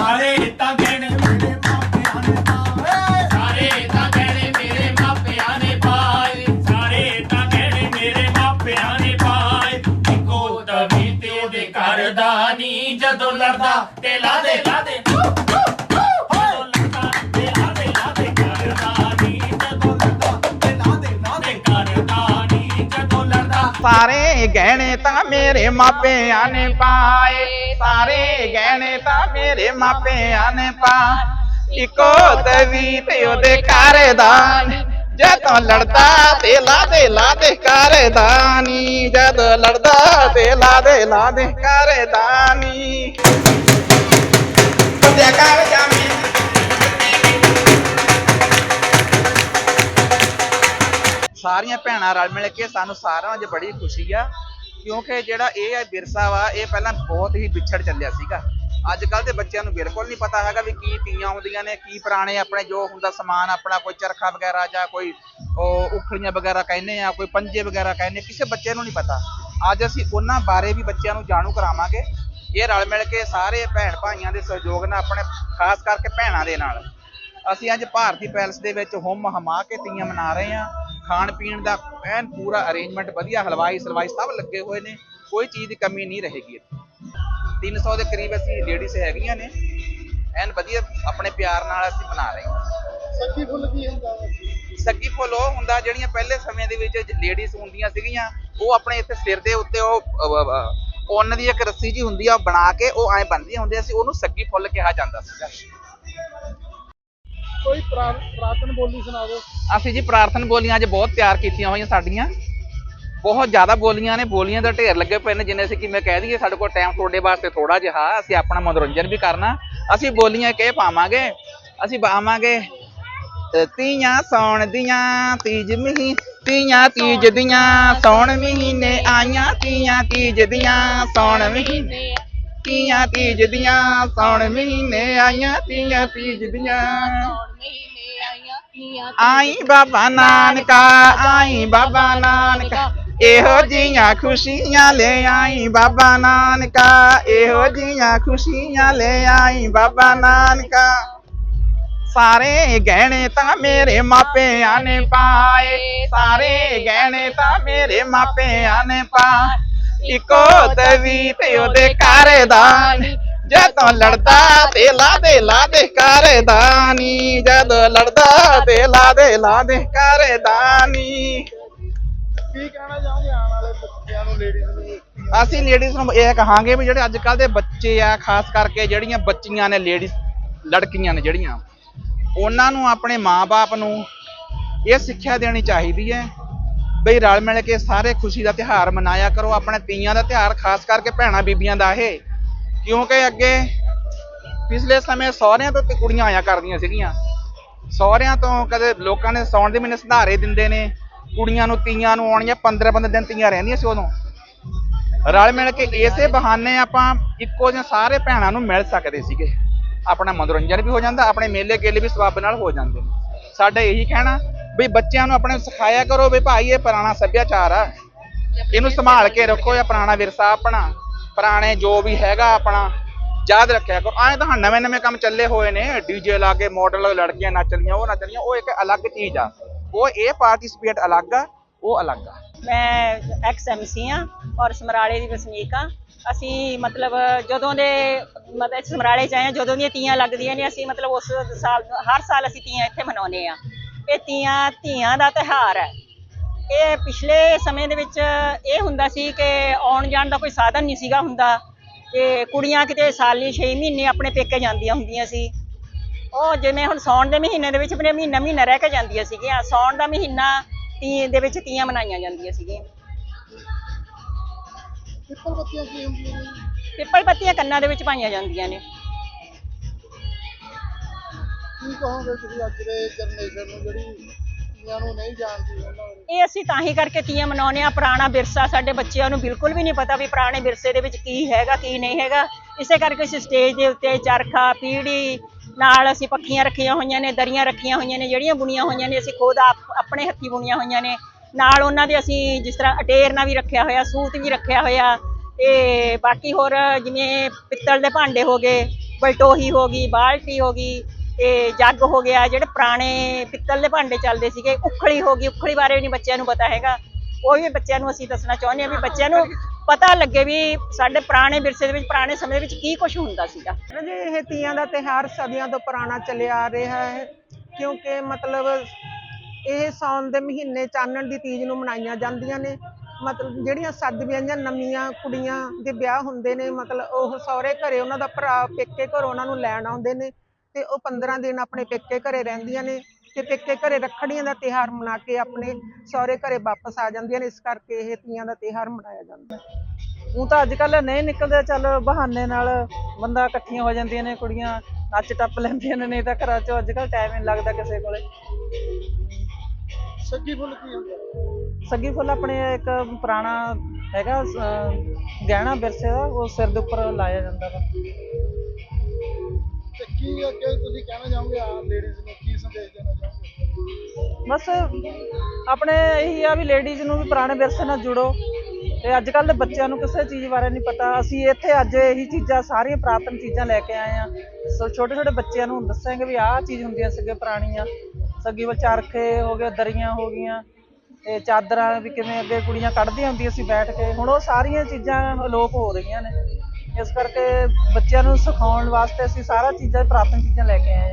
ਸਾਰੇ ਤਾਂ ਕਹਿਣੇ ਮੇਰੇ ਮਾਪਿਆਂ ਨੇ ਪਾਏ। ਸਾਰੇ ਤਾਂ ਕਹਿਣੇ ਮੇਰੇ ਮਾਪਿਆਂ ਨੇ ਪਾਏ। ਸਾਰੇ ਤਾਂ ਕਹਿਣੇ ਮੇਰੇ ਮਾਪਿਆਂ ਨੇ ਪਾਏ। ਇੱਕੋ ਤਵੀ ਤੇ ਉਹਦੇ ਘਰ ਦਾ ਨੀ ਜਦੋਂ ਲੜਦਾ ਤੇ ਲਾ ਦੇ ਸਾਰੇ ਗਹਿਣੇ ਤਾਂ ਮੇਰੇ ਮਾਪਿਆਂ ਨੇ ਪਾਏ। ਸਾਰੇ ਗਹਿਣੇ ਤਾਂ ਮੇਰੇ ਮਾਪਿਆਂ ਨੇ ਪਾਏ। ਇੱਕੋ ਤਵੀ ਤੇ ਉਹਦੇ ਘਰ ਦਾ ਜਦੋਂ ਲੜਦਾ ਤੇ ਲਾਦੇ ਲਾਦੇ ਲਾ ਘਰ ਦਾ ਨੀ ਜਦੋਂ ਲੜਦਾ ਤੇ ਲਾਦੇ ਲਾਦੇ ਲਾ ਦੇ ਘਰ ਦਾ ਨੀ ਬੰਦਿਆ ਕਰ ਜਾਮੀ ਸਾਰੀਆਂ ਭੈਣਾਂ ਰਲ ਮਿਲ ਕੇ ਸਾਨੂੰ ਸਾਰਿਆਂ ਨੂੰ ਅੱਜ ਬੜੀ ਖੁਸ਼ੀ ਆ, ਕਿਉਂਕਿ ਜਿਹੜਾ ਇਹ ਹੈ ਵਿਰਸਾ ਵਾ, ਇਹ ਪਹਿਲਾਂ ਬਹੁਤ ਹੀ ਵਿਛੜ ਚੱਲਿਆ ਸੀਗਾ। ਅੱਜ ਕੱਲ ਦੇ ਬੱਚਿਆਂ ਨੂੰ ਬਿਲਕੁਲ ਨਹੀਂ ਪਤਾ ਹੈਗਾ ਵੀ ਕੀ ਤੀਆਂ ਆਉਂਦੀਆਂ ਨੇ, ਕੀ ਪੁਰਾਣੇ ਆਪਣੇ ਜੋ ਹੁੰਦਾ ਸਮਾਨ, ਆਪਣਾ ਕੋਈ ਚਰਖਾ ਵਗੈਰਾ ਜਾਂ ਕੋਈ ਉਹ ਉਖਲੀਆਂ ਵਗੈਰਾ ਕਹਿੰਦੇ ਆ, ਕੋਈ ਪੰਜੇ ਵਗੈਰਾ ਕਹਿੰਦੇ, ਕਿਸੇ ਬੱਚੇ ਨੂੰ ਨਹੀਂ ਪਤਾ। ਅੱਜ ਅਸੀਂ ਉਹਨਾਂ ਬਾਰੇ ਵੀ ਬੱਚਿਆਂ ਨੂੰ ਜਾਣੂ ਕਰਾਵਾਂਗੇ। ਇਹ ਰਲ ਮਿਲ ਕੇ ਸਾਰੇ ਭੈਣ ਭਾਈਆਂ ਦੇ ਸਹਿਯੋਗ ਨਾਲ ਆਪਣੇ, ਖਾਸ ਕਰਕੇ ਭੈਣਾਂ ਦੇ ਨਾਲ। ਅਸੀਂ ਅੱਜ ਭਾਰਤੀ ਪੈਲਸ ਦੇ ਵਿੱਚ ਹੁਮ ਹਮਾ ਕੇ ਤੀਆਂ ਮਨਾ ਰਹੇ ਹਾਂ। ਖਾਣ ਪੀਣ ਦਾ ਐਨ ਪੂਰਾ ਅਰੇਂਜਮੈਂਟ ਵਧੀਆ ਹਲਵਾਈ ਸਲਵਾਈ ਸਭ ਲੱਗੇ ਹੋਏ ਨੇ ਕੋਈ ਚੀਜ਼ ਦੀ ਕਮੀ ਨਹੀਂ ਰਹੇਗੀ ਇੱਥੇ। 300 ਦੇ ਕਰੀਬ ਅਸੀਂ ਲੇਡੀਜ਼ ਹੈਗੀਆਂ ਨੇ ਐਨ ਵਧੀਆ ਆਪਣੇ ਪਿਆਰ ਨਾਲ ਅਸੀਂ ਮਨਾ ਰਹੇ ਹਾਂ। ਸੱਚੀ ਫੁੱਲ ਕੀ ਹੁੰਦਾ? ਸੱਗੀ ਫੁੱਲ ਉਹ ਹੁੰਦਾ ਜਿਹੜੀਆਂ ਪਹਿਲੇ ਸਮੇਂ ਦੇ ਵਿੱਚ ਲੇਡੀਜ਼ ਹੁੰਦੀਆਂ ਸੀਗੀਆਂ ਉਹ ਆਪਣੇ ਇੱਥੇ ਸਿਰ ਦੇ ਉੱਤੇ ਉਹ ਉੱਨ ਦੀ ਇੱਕ ਰੱਸੀ ਜੀ ਹੁੰਦੀ ਆ ਬਣਾ ਕੇ ਉਹ ਐਂ ਬੰਨ੍ਹਦੀਆਂ ਹੁੰਦੀਆਂ ਸੀ ਉਹਨੂੰ ਸੱਗੀ ਫੁੱਲ ਕਿਹਾ ਜਾਂਦਾ ਸੀਗਾ। ਕੋਈ ਪ੍ਰਾ- ਬੋਲੀ ਸੁਣਾ ਦਿਓ। ਅਸੀਂ ਜੀ ਪ੍ਰਾਰਥਨ ਬੋਲੀਆਂ ਅੱਜ ਬਹੁਤ ਤਿਆਰ ਕੀਤੀਆਂ ਹੋਈਆਂ ਸਾਡੀਆਂ। ਬਹੁਤ ਜ਼ਿਆਦਾ ਬੋਲੀਆਂ ਨੇ, ਬੋਲੀਆਂ ਦਾ ਢੇਰ ਲੱਗੇ ਪਏ ਨੇ, ਜਿੰਨੇ ਅਸੀਂ ਕਿਵੇਂ ਕਹਿ ਦਈਏ ਸਾਡੇ ਕੋਲ ਟਾਈਮ ਤੁਹਾਡੇ ਵਾਸਤੇ ਥੋੜਾ ਜਿਹਾ ਅਸੀਂ ਆਪਣਾ ਮਨੋਰੰਜਨ ਵੀ ਕਰਨਾ। ਅਸੀਂ ਬੋਲੀਆਂ ਕਿ ਪਾਵਾਂਗੇ? ਅਸੀਂ ਪਾਵਾਂਗੇ ਤੀਆਂ ਸੌਣ ਦੀਆਂ ਤੀਜ ਮਹੀ ਤੀਆਂ ਤੀਜ ਦੀਆਂ ਸੌਣ ਮਹੀਨੇ ਆਈਆਂ, ਤੀਆਂ ਤੀਜ ਦੀਆਂ ਸੌਣ ਮਹੀਨੇ। ਤੀਆਂ ਤੀਜ ਦੀਆਂ ਸੌਣ ਮਹੀਨੇ ਆਈਆਂ ਤੀਆਂ ਤੀਜ ਦੀਆਂ। ਆਈ ਬਾਬਾ ਨਾਨਕਾ, ਆਈ ਬਾਬਾ ਨਾਨਕਾ, ਇਹੋ ਜੀਆਂ ਖੁਸ਼ੀਆਂ ਲੈ ਆਈ ਬਾਬਾ ਨਾਨਕਾ, ਇਹੋ ਜੀਆਂ ਖੁਸ਼ੀਆਂ ਲੈ ਆਈ ਬਾਬਾ ਨਾਨਕਾ। ਸਾਰੇ ਗਹਿਣੇ ਤਾਂ ਮੇਰੇ ਮਾਪਿਆਂ ਨੇ ਪਾਏ, ਸਾਰੇ ਗਹਿਣੇ ਤਾਂ ਮੇਰੇ ਮਾਪਿਆਂ ਨੇ ਪਾ ਇੱਕੋ ਤਵੀ ਤੇ ਉਹਦੇ ਘਰ ਦਾ ਜਦੋਂ ਲੜਦਾ ਤੇ ਲਾ ਦੇ ਲਾ ਦੇ ਘਰ ਦਾ ਨੀ ਜਦੋਂ ਲੜਦਾ ਤੇ ਲਾ ਦੇ ਲਾ ਦੇ ਘਰ ਦਾ ਨੀ ਕੀ ਕਹਿਣਾ ਚਾਹੋਗੇ ਆਉਣ ਵਾਲੇ ਬੱਚਿਆਂ ਨੂੰ ਲੇਡੀਜ਼ ਨੂੰ? ਅਸੀਂ ਲੇਡੀਜ਼ ਨੂੰ ਇਹ ਕਹਾਂਗੇ ਵੀ ਜਿਹੜੇ ਅੱਜ ਕੱਲ ਦੇ ਬੱਚੇ ਆ ਖਾਸ ਕਰਕੇ ਜਿਹੜੀਆਂ ਬੱਚੀਆਂ ਨੇ ਲੇਡੀਜ਼ ਲੜਕੀਆਂ ਨੇ ਜਿਹੜੀਆਂ ਉਹਨਾਂ ਨੂੰ ਆਪਣੇ ਮਾਪੇ ਨੂੰ ਇਹ ਸਿੱਖਿਆ ਦੇਣੀ ਚਾਹੀਦੀ ਹੈ। ਬਈ ਰਲ ਮਿਲ ਕੇ ਸਾਰੇ ਖੁਸ਼ੀ ਦਾ ਤਿਉਹਾਰ ਮਨਾਇਆ ਕਰੋ, ਆਪਣੇ ਤੀਆਂ ਦਾ ਤਿਉਹਾਰ ਖਾਸ ਕਰਕੇ ਭੈਣਾਂ ਬੀਬੀਆਂ ਦਾ ਇਹ। ਕਿਉਂਕਿ ਅੱਗੇ ਪਿਛਲੇ ਸਮੇਂ ਸਹੁਰਿਆਂ ਤੋਂ ਤੇ ਕੁੜੀਆਂ ਆਇਆ ਕਰਦੀਆਂ ਸੀਗੀਆਂ। ਸਹੁਰਿਆਂ ਤੋਂ ਕਦੇ ਲੋਕਾਂ ਨੇ ਸੌਣ ਦੇ ਮਹੀਨੇ ਸੁਧਾਰੇ ਦਿੰਦੇ ਨੇ, ਕੁੜੀਆਂ ਨੂੰ, ਤੀਆਂ ਨੂੰ ਆਉਣੀਆਂ 15 15 ਦਿਨ ਤੀਆਂ ਰਹਿੰਦੀਆਂ ਸੀ ਉਦੋਂ। ਰਲ ਮਿਲ ਕੇ ਇਸੇ ਬਹਾਨੇ ਆਪਾਂ ਇੱਕੋ ਜਿਹੇ ਸਾਰੇ ਭੈਣਾਂ ਨੂੰ ਮਿਲ ਸਕਦੇ ਸੀਗੇ। ਆਪਣਾ ਮਨੋਰੰਜਨ ਵੀ ਹੋ ਜਾਂਦਾ, ਆਪਣੇ ਮੇਲੇ ਗੇਲੇ ਵੀ ਸਬੱਬ ਨਾਲ ਹੋ ਜਾਂਦੇ ਨੇ। ਸਾਡਾ ਇਹੀ ਕਹਿਣਾ ਵੀ ਬੱਚਿਆਂ ਨੂੰ ਆਪਣੇ ਸਿਖਾਇਆ ਕਰੋ ਵੀ ਭਾਈ ਇਹ ਪੁਰਾਣਾ ਸੱਭਿਆਚਾਰ ਆ। ਇਹਨੂੰ ਸੰਭਾਲ ਕੇ ਰੱਖੋ, ਇਹ ਪੁਰਾਣਾ ਵਿਰਸਾ ਆਪਣਾ। ਪੁਰਾਣੇ ਜੋ ਵੀ ਹੈਗਾ ਆਪਣਾ, ਯਾਦ ਰੱਖਿਆ ਕਰੋ। ਆਏ ਤਾਂ ਨਵੇਂ ਨਵੇਂ ਕੰਮ ਚੱਲੇ ਹੋਏ ਨੇ ਡੀਜੇ ਲਾ ਕੇ ਮਾਡਲ ਲੜਕੀਆਂ ਨੱਚਦੀਆਂ ਉਹ ਨੱਚਦੀਆਂ ਉਹ ਇੱਕ ਅਲੱਗ ਚੀਜ਼ ਆ। ਉਹ ਇਹ ਪਾਰਟਿਸਿਪੇਟ ਅਲੱਗ ਆ, ਉਹ ਅਲੱਗ ਆ। ਮੈਂ ਐਕਸ ਐਮਸੀ ਆ ਔਰ ਸਮਰਾਲੇ ਦੀ ਵਸਨੀਕ ਆ ਅਸੀਂ ਮਤਲਬ ਜਦੋਂ ਦੇ ਮਤਲਬ ਸਮਰਾਲੇ ਚ ਆਏ ਹਾਂ, ਜਦੋਂ ਦੀਆਂ ਤੀਆਂ ਲੱਗਦੀਆਂ ਨੇ, ਅਸੀਂ ਮਤਲਬ ਉਸ ਸਾਲ, ਹਰ ਸਾਲ ਅਸੀਂ ਤੀਆਂ ਇੱਥੇ ਮਨਾਉਂਦੇ ਆ ਇਹ ਤੀਆਂ ਧੀਆਂ ਦਾ ਤਿਉਹਾਰ ਹੈ। ਇਹ ਪਿਛਲੇ ਸਮੇਂ ਦੇ ਵਿੱਚ ਇਹ ਹੁੰਦਾ ਸੀ ਕਿ ਆਉਣ ਜਾਣ ਦਾ ਕੋਈ ਸਾਧਨ ਨਹੀਂ ਸੀਗਾ ਹੁੰਦਾ। ਤੇ ਕੁੜੀਆਂ ਕਿਤੇ ਸਾਲੀ 6 ਮਹੀਨੇ ਆਪਣੇ ਪੇਕੇ ਜਾਂਦੀਆਂ ਹੁੰਦੀਆਂ ਸੀ। ਉਹ ਜਿਵੇਂ ਹੁਣ ਸੌਣ ਦੇ ਮਹੀਨੇ ਦੇ ਵਿੱਚ ਆਪਣੇ ਮਹੀਨਾ ਮਹੀਨਾ ਰਹਿ ਕੇ ਜਾਂਦੀਆਂ ਸੀਗੀਆਂ। ਸੌਣ ਦਾ ਮਹੀਨਾ ਤੀ ਦੇ ਵਿੱਚ ਤੀਆਂ ਮਨਾਈਆਂ ਜਾਂਦੀਆਂ ਸੀਗੀਆਂ। ਪਿੱਪਲ ਬੱਤੀਆਂ ਕੀ ਹੁੰਦੀਆਂ ਨੇ? ਜੀ? ਪਿੱਪਲ ਪੱਤੀਆਂ ਕੰਨਾਂ ਦੇ ਵਿੱਚ ਪਾਈਆਂ ਜਾਂਦੀਆਂ ਨੇ। ਕੀ ਕਹੋਗੇ ਤੁਸੀਂ ਅੱਜ ਦੇ ਜਨਰੇਸ਼ਨ ਨੂੰ ਜਿਹੜੀ ਤੀਆਂ ਨੂੰ ਨਹੀਂ ਜਾਣਦੀ ਉਹਨਾਂ ਬਾਰੇ। ਇਹ ਅਸੀਂ ਤਾਂ ਹੀ ਕਰਕੇ ਤੀਆਂ ਮਨਾਉਂਦੇ ਆ ਪੁਰਾਣਾ ਵਿਰਸਾ ਸਾਡੇ ਬੱਚਿਆਂ ਨੂੰ ਬਿਲਕੁਲ ਵੀ ਨਹੀਂ ਪਤਾ ਵੀ ਪੁਰਾਣੇ ਵਿਰਸੇ ਦੇ ਵਿੱਚ ਕੀ ਹੈਗਾ, ਕੀ ਨਹੀਂ ਹੈਗਾ। ਇਸੇ ਕਰਕੇ ਅਸੀਂ ਸਟੇਜ ਦੇ ਉੱਤੇ ਚਰਖਾ, ਪੀੜੀ ਨਾਲ ਅਸੀਂ ਪੱਖੀਆਂ ਰੱਖੀਆਂ ਹੋਈਆਂ ਨੇ, ਦਰੀਆਂ ਰੱਖੀਆਂ ਹੋਈਆਂ ਨੇ, ਜਿਹੜੀਆਂ ਬੁਣੀਆਂ ਹੋਈਆਂ ਨੇ, ਅਸੀਂ ਖੁਦ ਆਪ ਆਪਣੇ ਹੱਥੀ ਬੁਣੀਆਂ ਹੋਈਆਂ ਨੇ। ਨਾਲ ਉਹਨਾਂ ਦੇ ਅਸੀਂ ਜਿਸ ਤਰ੍ਹਾਂ ਅਟੇਰਨਾ ਵੀ ਰੱਖਿਆ ਹੋਇਆ, ਸੂਤ ਵੀ ਰੱਖਿਆ ਹੋਇਆ। ਤੇ ਬਾਕੀ ਹੋਰ ਜਿਵੇਂ ਪਿੱਤਲ ਦੇ ਭਾਂਡੇ ਹੋ ਗਏ, ਬਲਟੋਹੀ ਹੋ ਗਈ, ਬਾਲਟੀ ਹੋ ਗਈ ਤੇ ਜੱਗ ਹੋ ਗਿਆ, ਜਿਹੜੇ ਪੁਰਾਣੇ ਪਿੱਤਲ ਦੇ ਭਾਂਡੇ ਚੱਲਦੇ ਸੀਗੇ, ਉਖਲੀ ਹੋ ਗਈ, ਉਖਲੀ ਬਾਰੇ ਵੀ ਨਹੀਂ ਬੱਚਿਆਂ ਨੂੰ ਪਤਾ ਹੈਗਾ। ਉਹ ਵੀ ਬੱਚਿਆਂ ਨੂੰ ਅਸੀਂ ਦੱਸਣਾ ਚਾਹੁੰਦੇ ਹਾਂ ਵੀ ਬੱਚਿਆਂ ਨੂੰ ਪਤਾ ਲੱਗੇ ਵੀ ਸਾਡੇ ਪੁਰਾਣੇ ਵਿਰਸੇ ਦੇ ਵਿੱਚ, ਪੁਰਾਣੇ ਸਮੇਂ ਦੇ ਵਿੱਚ ਕੀ ਕੁਝ ਹੁੰਦਾ ਸੀਗਾ। ਜੀ ਇਹ ਤੀਆਂ ਦਾ ਤਿਹਾਰ ਸਦੀਆਂ ਤੋਂ ਪੁਰਾਣਾ ਚੱਲਿਆ ਆ ਰਿਹਾ ਹੈ, ਕਿਉਂਕਿ ਮਤਲਬ ਇਹ ਸਾਉਣ ਦੇ ਮਹੀਨੇ ਚਾਨਣ ਦੀ ਤੀਜ ਨੂੰ ਮਨਾਈਆਂ ਜਾਂਦੀਆਂ ਨੇ। ਮਤਲਬ ਜਿਹੜੀਆਂ ਸੱਜ ਜਾਂ ਨਵੀਆਂ ਕੁੜੀਆਂ ਦੇ ਵਿਆਹ ਹੁੰਦੇ ਨੇ, ਮਤਲਬ ਉਹ ਸਹੁਰੇ ਘਰੇ ਉਹਨਾਂ ਦਾ ਭਰਾ, ਪੇਕੇ ਘਰੋਂ ਉਹਨਾਂ ਨੂੰ ਲੈਣ ਆਉਂਦੇ ਨੇ। ਤੇ ਉਹ 15 ਦਿਨ ਆਪਣੇ ਪੇਕੇ ਘਰੇ ਰਹਿੰਦੀਆਂ ਨੇ ਤੇ ਪੇਕੇ ਘਰੇ ਰੱਖੜੀਆਂ ਦਾ ਤਿਹਾਰ ਮਨਾ ਕੇ ਆਪਣੇ ਸਹੁਰੇ ਘਰੇ ਵਾਪਸ ਆ ਜਾਂਦੀਆਂ ਨੇ ਇਸ ਕਰਕੇ ਇਹ ਤੀਆਂ ਦਾ ਤਿਹਾਰ ਮਨਾਇਆ ਜਾਂਦਾ। ਹੈ ਉਹ ਤਾਂ ਅੱਜ ਕੱਲ ਨਹੀਂ ਨਿਕਲਦੇ ਚੱਲ ਬਹਾਨੇ ਨਾਲ ਬੰਦਾ ਇਕੱਠੀਆਂ ਹੋ ਜਾਂਦੀਆਂ ਨੇ ਕੁੜੀਆਂ ਨੱਚ ਟੱਪ ਲੈਂਦੀਆਂ ਨੇ ਨਹੀਂ ਤਾਂ ਘਰਾਂ ਚੋਂ ਅੱਜ ਕੱਲ ਟਾਈਮ ਨਹੀਂ ਲੱਗਦਾ ਕਿਸੇ ਕੋਲੇ। ਸੱਗੀ ਫੁੱਲ ਕੀ ਹੁੰਦਾ ਸੱਗੀ ਫੁੱਲ ਆਪਣੇ ਇੱਕ ਪੁਰਾਣਾ ਹੈਗਾ ਗਹਿਣਾ ਵਿਰਸੇ ਦਾ ਉਹ ਸਿਰ ਦੇ ਉੱਪਰ ਲਾਇਆ ਜਾਂਦਾ ਵਾ। ਕੀ ਅੱਗੇ ਤੁਸੀਂ ਕਹਿਣਾ ਚਾਹੋਗੇ ਆ ਲੇਡੀਜ਼ ਨੂੰ, ਕੀ ਸੰਦੇਸ਼ ਦੇਣਾ ਚਾਹੋਗੇ? ਬਸ ਆਪਣੇ ਇਹੀ ਆ ਵੀ ਲੇਡੀਜ਼ ਨੂੰ ਵੀ ਪੁਰਾਣੇ ਵਿਰਸੇ ਨਾਲ ਜੁੜੋ। ਤੇ ਅੱਜ ਕੱਲ ਦੇ ਬੱਚਿਆਂ ਨੂੰ ਕਿਸੇ ਚੀਜ਼ ਬਾਰੇ ਨਹੀਂ ਪਤਾ। ਅਸੀਂ ਇੱਥੇ ਅੱਜ ਇਹੀ ਚੀਜ਼ਾਂ, ਸਾਰੀਆਂ ਪੁਰਾਤਨ ਚੀਜ਼ਾਂ ਲੈ ਕੇ ਆਏ ਆ। ਸੋ ਛੋਟੇ ਛੋਟੇ ਬੱਚਿਆਂ ਨੂੰ ਦੱਸਾਂਗੇ ਵੀ ਆਹ ਚੀਜ਼ ਹੁੰਦੀਆਂ ਸੀਗੇ ਪੁਰਾਣੀਆਂ। ਸੱਗੀ ਵਿੱਚ ਚਰਖੇ ਹੋ ਗਏ, ਦਰੀਆਂ ਹੋ ਗਈਆਂ। ਤੇ ਚਾਦਰਾਂ ਵੀ ਕਿਵੇਂ ਅੱਗੇ ਕੁੜੀਆਂ ਕੱਢਦੀਆਂ ਹੁੰਦੀਆਂ ਸੀ ਬੈਠ ਕੇ। ਹੁਣ ਉਹ ਸਾਰੀਆਂ ਚੀਜ਼ਾਂ ਅਲੋਪ ਹੋ ਰਹੀਆਂ ਨੇ। ਇਸ ਕਰਕੇ ਬੱਚਿਆਂ ਨੂੰ ਸਿਖਾਉਣ ਵਾਸਤੇ ਅਸੀਂ ਸਾਰਾ ਚੀਜ਼ਾਂ ਪੁਰਾਤਨ ਚੀਜ਼ਾਂ ਲੈ ਕੇ ਆਏ ਹਾਂ।